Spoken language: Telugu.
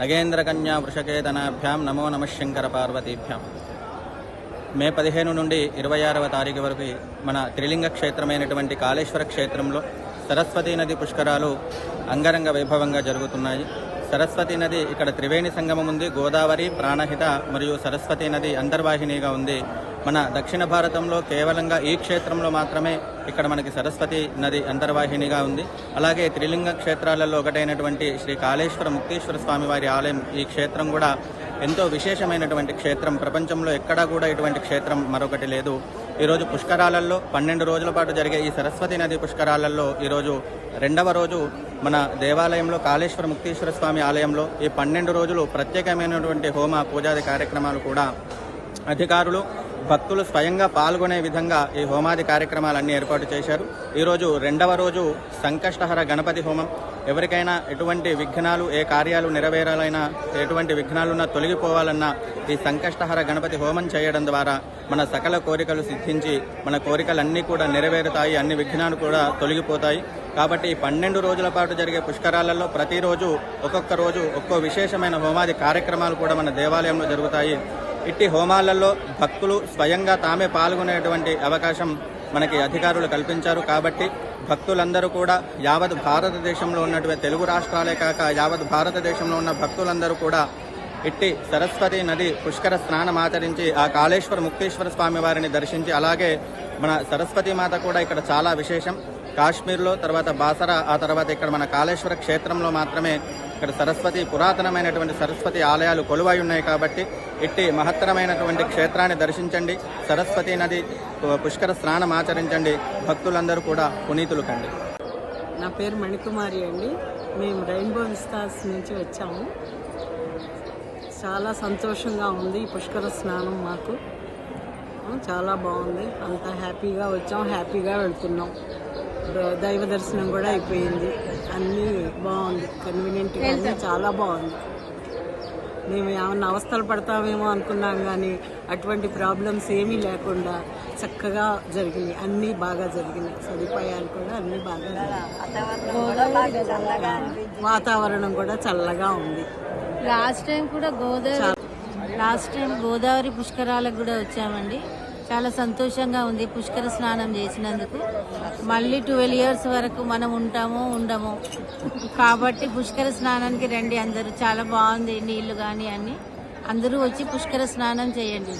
నగేంద్రకన్యా వృషకేతనాభ్యాం నమో నమ శంకర పార్వతీభ్యాం మే పదిహేను నుండి ఇరవై ఆరవ తారీఖు వరకు మన త్రిలింగ క్షేత్రమైనటువంటి కాళేశ్వర క్షేత్రంలో సరస్వతీ నది పుష్కరాలు అంగరంగ వైభవంగా జరుగుతున్నాయి. సరస్వతీ నది ఇక్కడ త్రివేణి సంగమం ఉంది గోదావరి ప్రాణహిత మరియు సరస్వతీ నది అంతర్వాహినిగా ఉంది. మన దక్షిణ భారతంలో కేవలంగా ఈ క్షేత్రంలో మాత్రమే ఇక్కడ మనకి సరస్వతి నది అంతర్వాహినిగా ఉంది. అలాగే త్రిలింగ క్షేత్రాలలో ఒకటైనటువంటి శ్రీ కాళేశ్వర ముక్తేశ్వర స్వామి వారి ఆలయం ఈ క్షేత్రం కూడా ఎంతో విశేషమైనటువంటి క్షేత్రం. ప్రపంచంలో ఎక్కడా కూడా ఇటువంటి క్షేత్రం మరొకటి లేదు. ఈరోజు పుష్కరాలలో పన్నెండు రోజుల పాటు జరిగే ఈ సరస్వతి నది పుష్కరాలలో ఈరోజు రెండవ రోజు మన దేవాలయంలో కాళేశ్వర ముక్తేశ్వర స్వామి ఆలయంలో ఈ పన్నెండు రోజులు ప్రత్యేకమైనటువంటి హోమ పూజాది కార్యక్రమాలు కూడా అధికారులు భక్తులు స్వయంగా పాల్గొనే విధంగా ఈ హోమాది కార్యక్రమాలన్నీ ఏర్పాటు చేశారు. ఈరోజు రెండవ రోజు సంకష్టహర గణపతి హోమం. ఎవరికైనా ఎటువంటి విఘ్నాలు ఏ కార్యాలు నెరవేరాలైనా ఎటువంటి విఘ్నాలున్నా తొలగిపోవాలన్నా ఈ సంకష్టహర గణపతి హోమం చేయడం ద్వారా మన సకల కోరికలు సిద్ధించి మన కోరికలన్నీ కూడా నెరవేరుతాయి అన్ని విఘ్నాలు కూడా తొలగిపోతాయి. కాబట్టి ఈ పన్నెండు రోజుల పాటు జరిగే పుష్కరాలలో ప్రతిరోజు ఒక్కొక్క రోజు ఒక్కో విశేషమైన హోమాది కార్యక్రమాలు కూడా మన దేవాలయంలో జరుగుతాయి. ఇట్టి హోమాలలో భక్తులు స్వయంగా తామే పాల్గొనేటువంటి అవకాశం మనకి అధికారులు కల్పించారు కాబట్టి భక్తులందరూ కూడా యావత్ భారతదేశంలో ఉన్నటువంటి తెలుగు రాష్ట్రాలే కాక యావత్ భారతదేశంలో ఉన్న భక్తులందరూ కూడా ఇట్టి సరస్వతి నది పుష్కర స్నానం ఆచరించి ఆ కాళేశ్వర ముక్తేశ్వర స్వామి వారిని దర్శించి అలాగే మన సరస్వతి మాత కూడా ఇక్కడ చాలా విశేషం. కాశ్మీర్లో తర్వాత బాసరా ఆ తర్వాత ఇక్కడ మన కాళేశ్వర క్షేత్రంలో మాత్రమే ఇక్కడ సరస్వతి పురాతనమైనటువంటి సరస్వతి ఆలయాలు కొలువై ఉన్నాయి కాబట్టి ఇట్టి మహత్తరమైనటువంటి క్షేత్రాన్ని దర్శించండి. సరస్వతి నది పుష్కర స్నానం ఆచరించండి. భక్తులందరూ కూడా పునీతులు కండి. నా పేరు మణికుమారి అండి. మేము రెయిన్బో విస్తాస్ నుంచి వచ్చాము. చాలా సంతోషంగా ఉంది ఈ పుష్కర స్నానం మాకు. చాలా బాగుంది. అంత హ్యాపీగా వచ్చాం హ్యాపీగా వెళ్తున్నాం. దైవ దర్శనం కూడా అయిపోయింది. అన్నీ బాగుంది. కన్వీనియంట్గా అన్నీ చాలా బాగుంది. మేము ఏమన్నా అవస్థలు పడతామేమో అనుకున్నాం కానీ అటువంటి ప్రాబ్లమ్స్ ఏమీ లేకుండా చక్కగా జరిగినాయి. అన్నీ బాగా జరిగినాయి. సదుపాయాలు కూడా అన్నీ బాగా వాతావరణం కూడా చల్లగా ఉంది. లాస్ట్ టైం కూడా గోదావరి లాస్ట్ టైం గోదావరి పుష్కరాలకు కూడా వచ్చామండి. చాలా సంతోషంగా ఉంది పుష్కర స్నానం చేసినందుకు. మళ్ళీ ట్వెల్వ్ ఇయర్స్ వరకు మనం ఉంటామో ఉండమో. కాబట్టి పుష్కర స్నానానికి రండి అందరూ. చాలా బాగుంది నీళ్ళు కానీ అన్ని. అందరూ వచ్చి పుష్కర స్నానం చేయండి.